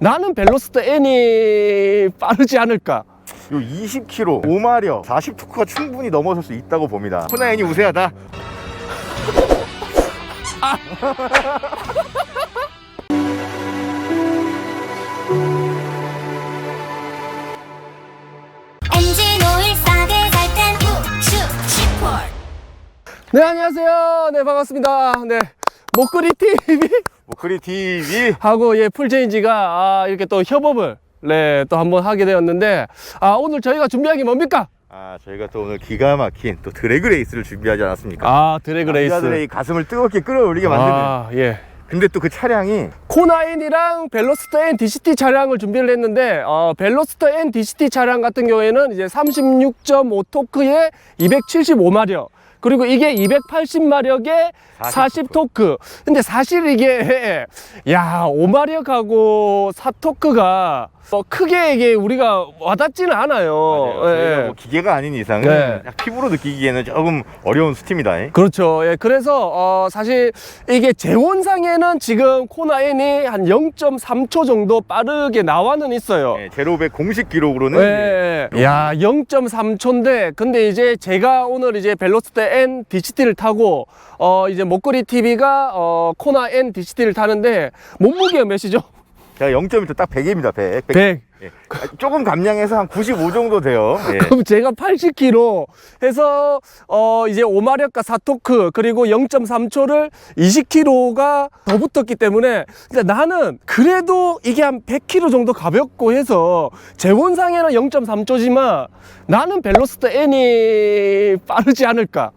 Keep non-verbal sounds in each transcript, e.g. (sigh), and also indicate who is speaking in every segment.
Speaker 1: 나는 벨로스터 N이 빠르지 않을까?
Speaker 2: 요 20km 5마력 40토크가 충분히 넘어설 수 있다고 봅니다 코나인이 우세하다
Speaker 3: 엔진 오일 싸게 살땐 우측 시폴
Speaker 1: 네, 안녕하세요. 네, 반갑습니다. 네. 목걸이 TV
Speaker 2: 목소리 TV
Speaker 1: 하고 예, 풀체인지가 아, 이렇게 또 협업을 네, 또 한번 하게 되었는데 아, 오늘 저희가 준비한 게 뭡니까?
Speaker 2: 아 저희가 또 오늘 기가 막힌 또 드래그 레이스를 준비하지 않았습니까
Speaker 1: 아, 드래그 레이스.
Speaker 2: 남자들의 이 가슴을 뜨겁게 끌어올리게 만드는
Speaker 1: 아, 예.
Speaker 2: 근데 또 그 차량이
Speaker 1: 코나인이랑 벨로스터 N DCT 차량을 준비를 했는데 어, 벨로스터 N DCT 차량 같은 경우에는 이제 36.5 토크에 275마력 그리고 이게 280마력에 40 토크. 근데 사실 이게 야 5마력하고 4 토크가 뭐 크게 이게 우리가 와닿지는 않아요. 예, 예.
Speaker 2: 뭐 기계가 아닌 이상은
Speaker 1: 네.
Speaker 2: 약 피부로 느끼기에는 조금 어려운 수트입니다
Speaker 1: 그렇죠. 예, 그래서 어, 사실 이게 재원상에는 지금 코나인이 한 0.3초 정도 빠르게 나와는 있어요.
Speaker 2: 네, 제로백 공식 기록으로는
Speaker 1: 예, 예. 야, 0.3초인데, 근데 이제 제가 오늘 이제 벨로스터 N DCT를 타고, 어, 이제 목걸이 TV가, 어, 코나 N DCT를 타는데, 몸무게가 몇이죠?
Speaker 2: 제가 0.1딱 100입니다 100,
Speaker 1: 100.
Speaker 2: 예. 아, 조금 감량해서 한 95 정도 돼요 예. (laughs)
Speaker 1: 그럼 제가 80kg 해서, 어, 이제 5마력과 4토크, 그리고 0.3초를 20kg가 더 붙었기 때문에, 근데 나는 그래도 이게 한 100kg 정도 가볍고 해서, 재원상에는 0.3초지만, 나는 벨로스터 N이 빠르지 않을까.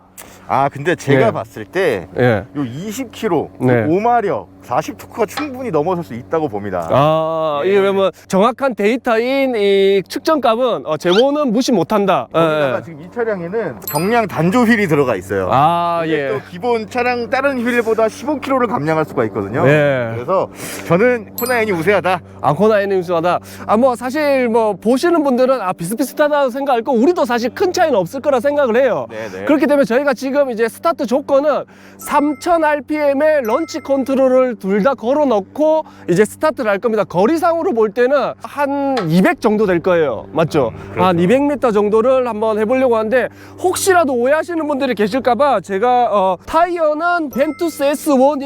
Speaker 2: 아 근데 제가
Speaker 1: 예.
Speaker 2: 봤을 때요
Speaker 1: 예.
Speaker 2: 20km
Speaker 1: 네.
Speaker 2: 5마력 40토크가 충분히 넘어설 수 있다고 봅니다
Speaker 1: 아,
Speaker 2: 예.
Speaker 1: 이게 그러면 정확한 데이터인 이 측정값은 어, 제보는 무시 못한다.
Speaker 2: 거기다가
Speaker 1: 예.
Speaker 2: 지금 이 차량에는 경량 단조 휠이 들어가 있어요
Speaker 1: 아, 예.
Speaker 2: 또 기본 차량 다른 휠보다 15kg를 감량할 수가 있거든요
Speaker 1: 예.
Speaker 2: 그래서 저는 코나인이 우세하다
Speaker 1: 아코나 애니무스하다. 아, 뭐, 사실 뭐, 보시는 분들은 아, 비슷비슷하다고 생각할 거, 우리도 사실 큰 차이는 없을 거라 생각을 해요.
Speaker 2: 네네.
Speaker 1: 그렇기 때문에 저희가 지금 이제 스타트 조건은 3000rpm의 런치 컨트롤을 둘 다 걸어 넣고 이제 스타트를 할 겁니다. 거리상으로 볼 때는 한 200 정도 될 거예요. 맞죠?
Speaker 2: 그렇죠.
Speaker 1: 한 200m 정도를 한번 해보려고 하는데 혹시라도 오해하시는 분들이 계실까봐 제가 어, 타이어는 벤투스 S1이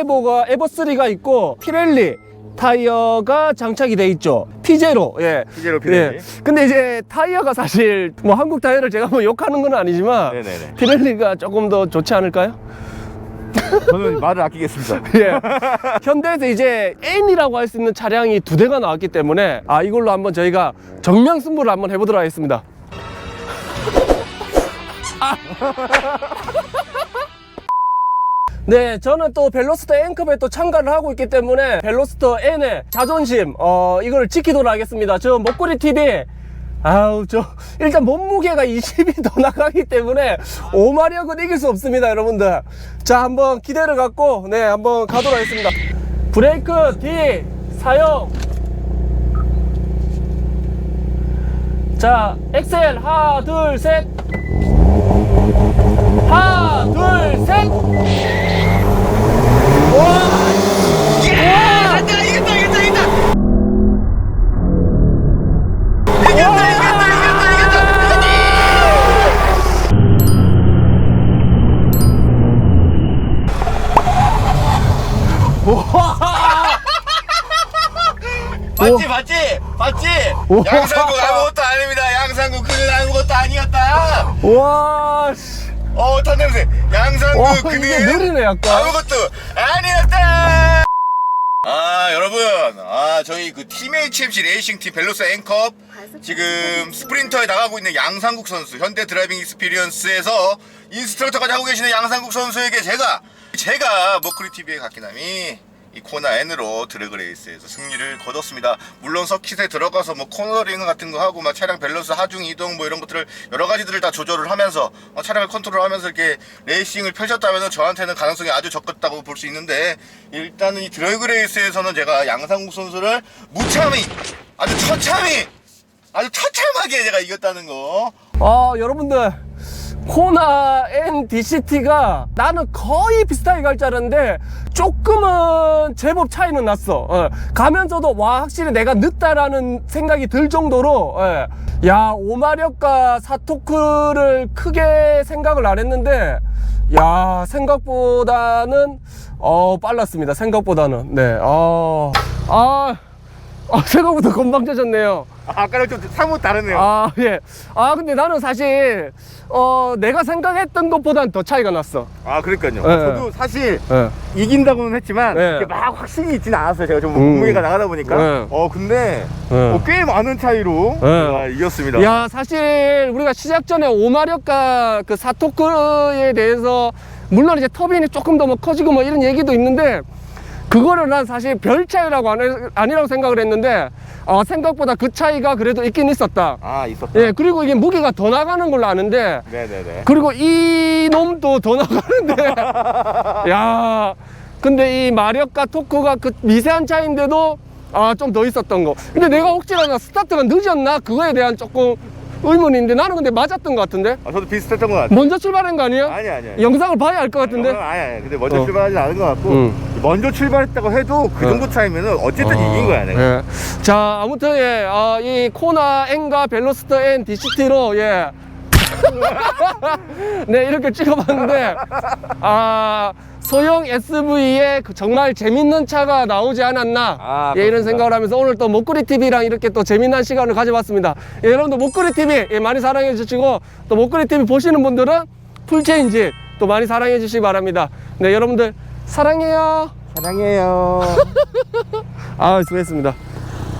Speaker 1: 에버가 에버3가 있고 피렐리 타이어가 장착이 돼 있죠. 피제로. 예.
Speaker 2: 피제로 피렐리.
Speaker 1: 예. 근데 이제 타이어가 사실 뭐 한국 타이어를 제가 뭐 욕하는 건 아니지만
Speaker 2: 네네네.
Speaker 1: 피렐리가 조금 더 좋지 않을까요?
Speaker 2: 저는 말을 아끼겠습니다 (laughs)
Speaker 1: 예. 현대에서 이제 N이라고 할 수 있는 차량이 두 대가 나왔기 때문에 아 이걸로 한번 저희가 정면 승부를 한번 해보도록 하겠습니다. 아. (laughs) 네, 저는 또 벨로스터 N컵에 또 참가를 하고 있기 때문에 벨로스터 N의 자존심, 어, 이걸 지키도록 하겠습니다. 저 목걸이 TV, 아우, 저, 일단 몸무게가 20이 더 나가기 때문에 5마력은 이길 수 없습니다, 여러분들. 자, 한번 기대를 갖고, 네, 한번 가도록 하겠습니다. 브레이크 D 사용. 자, 엑셀, 하나, 둘, 셋. 하나, 둘, 셋.
Speaker 2: 봤지 봤지? 봤지?
Speaker 1: 우와.
Speaker 2: 양상국 아무것도 아닙니다. 양상국 그는 아무것도 아니었다.
Speaker 1: 와, 씨.
Speaker 2: 어 탄 냄새. 양상국
Speaker 1: 와, 이게
Speaker 2: 그는
Speaker 1: 느리네, 약간.
Speaker 2: 아무것도 아니었다. 아 여러분. 아 저희 그 팀 HMC 레이싱 팀 벨로스 N컵 지금 스프린터에 나가고 있는 양상국 선수 현대 드라이빙 익스피리언스에서 인스트럭터까지 하고 계시는 양상국 선수에게 제가 제가 머크리 TV의 각기남이 이 코나 N으로 드래그 레이스에서 승리를 거뒀습니다. 물론 서킷에 들어가서 뭐 코너링 같은 거 하고 막 차량 밸런스 하중 이동 뭐 이런 것들을 여러 가지들을 다 조절을 하면서 어, 차량을 컨트롤하면서 이렇게 레이싱을 펼쳤다면 저한테는 가능성이 아주 적었다고 볼 수 있는데 일단은 이 드래그 레이스에서는 제가 양상국 선수를 무참히 아주 처참히 아주 처참하게 제가 이겼다는 거.
Speaker 1: 아, 여러분들. 코나 N DCT가 나는 거의 비슷하게 갈 줄 알았는데 조금은 제법 차이는 났어. 어. 가면서도 와 확실히 내가 늦다라는 생각이 들 정도로 예. 야 오마력과 사토크를 크게 생각을 안 했는데 야 생각보다는 어 빨랐습니다. 생각보다는 네. 어, 아, 아 생각보다 금방 젖었네요.
Speaker 2: 아, 아까랑 좀 사뭇 다르네요.
Speaker 1: 아, 예. 아, 근데 나는 사실, 어, 내가 생각했던 것보단 더 차이가 났어.
Speaker 2: 아, 그러니까요.
Speaker 1: 예.
Speaker 2: 저도 사실
Speaker 1: 예.
Speaker 2: 이긴다고는 했지만
Speaker 1: 네.
Speaker 2: 이렇게 막 확신이 있지는 않았어요. 제가 좀
Speaker 1: 음.
Speaker 2: 몸무게가 나가다 보니까.
Speaker 1: 네.
Speaker 2: 어, 근데
Speaker 1: 네.
Speaker 2: 어, 꽤 많은 차이로
Speaker 1: 네.
Speaker 2: 아, 이겼습니다.
Speaker 1: 야, 사실 우리가 시작 전에 오마력과 그 사토크에 대해서 물론 이제 터빈이 조금 더 뭐 커지고 뭐 이런 얘기도 있는데 그거를 난 사실 별 차이라고 안, 해- 아니 라고 생각을 했는데 어, 생각보다 그 차이가 그래도 있긴 있었다.
Speaker 2: 아, 있었다.
Speaker 1: 예, 그리고 이게 무게가 더 나가는 걸로 아는데
Speaker 2: 네네네.
Speaker 1: 그리고 이 놈도 더 나가는데 (laughs) 야 근데 이 마력과 토크가 그 미세한 차이인데도 아 좀 더 있었던 거 근데 내가 혹시나 스타트가 늦었나 그거에 대한 조금 의문인데 나는 근데 맞았던 것 같은데
Speaker 2: 아, 저도 비슷했던 것 같아요.
Speaker 1: 먼저 출발한 거 아니야?
Speaker 2: 아니, 아니, 아니.
Speaker 1: 영상을 봐야 알 것 같은데
Speaker 2: 어, 아니, 아니. 근데 먼저
Speaker 1: 어.
Speaker 2: 출발하진 않은 것 같고
Speaker 1: 음.
Speaker 2: 먼저 출발했다고 해도 그
Speaker 1: 어.
Speaker 2: 정도 차이면은 어쨌든
Speaker 1: 어,
Speaker 2: 이긴 거야, 내가.
Speaker 1: 예. 자 아무튼 예, 어, 이 코나 N과 벨로스터 N DCT로 예. (laughs) 네 이렇게 찍어봤는데 아 소형 SV에 그 정말 재밌는 차가 나오지 않았나
Speaker 2: 아,
Speaker 1: 예, 이런
Speaker 2: 그렇습니다.
Speaker 1: 생각을 하면서 오늘 또 목구리 TV랑 이렇게 또 재미난 시간을 가져봤습니다. 예, 여러분들 목구리 TV 예, 많이 사랑해 주시고 또 목구리 TV 보시는 분들은 풀체인지 또 많이 사랑해 주시기 바랍니다. 네 여러분들 사랑해요.
Speaker 2: 사랑해요. (laughs)
Speaker 1: 아 수고했습니다.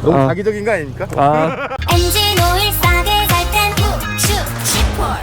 Speaker 2: 너무
Speaker 1: 아.
Speaker 2: 자기적인 거 아닙니까?
Speaker 1: 아. (laughs)
Speaker 3: 엔진 오일 싸게 살땐 우측 슈퍼